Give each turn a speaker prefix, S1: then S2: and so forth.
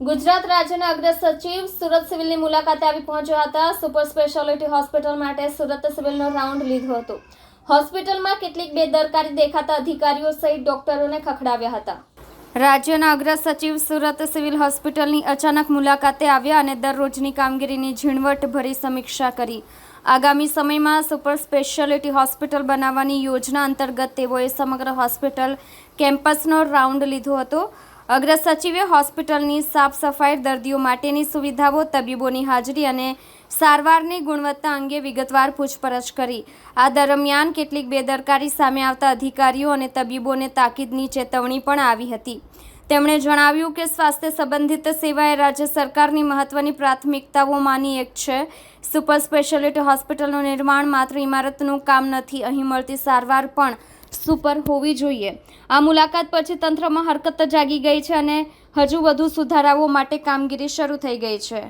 S1: ગુજરાત રાજ્યના અગ્ર સચિવ સુરત સિવિલની મુલાકાતે આવી પહોંચ્યા હતા. સુપર સ્પેશિયાલિટી હોસ્પિટલ માટે સુરત સિવિલનો રાઉન્ડ લીધો હતો. હોસ્પિટલમાં કેટલીક બેદરકારી દેખાતા અધિકારીઓ સહિત ડોક્ટરોને ખખડાવ્યા હતા. રાજ્યના અગ્ર સચિવ સુરત સિવિલ હોસ્પિટલની અચાનક મુલાકાતે આવ્યા અને દરરોજની કામગીરીની ઝીણવટભરી સમીક્ષા કરી. આગામી સમયમાં સુપર સ્પેશિયાલિટી હોસ્પિટલ બનાવવાની યોજના અંતર્ગત તેઓએ સમગ્ર હોસ્પિટલ કેમ્પસનો રાઉન્ડ લીધો હતો. અગ્ર સચિવે હોસ્પિટલની સાફ સફાઈ દર્દીઓ માટેની સુવિધાઓ, તબીબોની હાજરી અને સારવારની ગુણવત્તા અંગે વિગતવાર પૂછપરછ કરી. આ દરમિયાન કેટલીક બેદરકારી સામે આવતા અધિકારીઓ અને તબીબોને તાકીદની ચેતવણી પણ આવી હતી. તેમણે જણાવ્યું કે સ્વાસ્થ્ય સંબંધિત સેવા એ રાજ્ય સરકારની મહત્વની પ્રાથમિકતાઓમાંની એક છે. સુપર સ્પેશિયાલિટી હોસ્પિટલનું નિર્માણ માત્ર ઇમારતનું કામ નથી, અહીં મળતી સારવાર પણ સુપર હોવી જોઈએ? આ મુલાકાત પછી તંત્રમાં હરકત જાગી ગઈ છે અને હજુ વધુ સુધારાઓ માટે કામગીરી શરૂ થઈ ગઈ છે.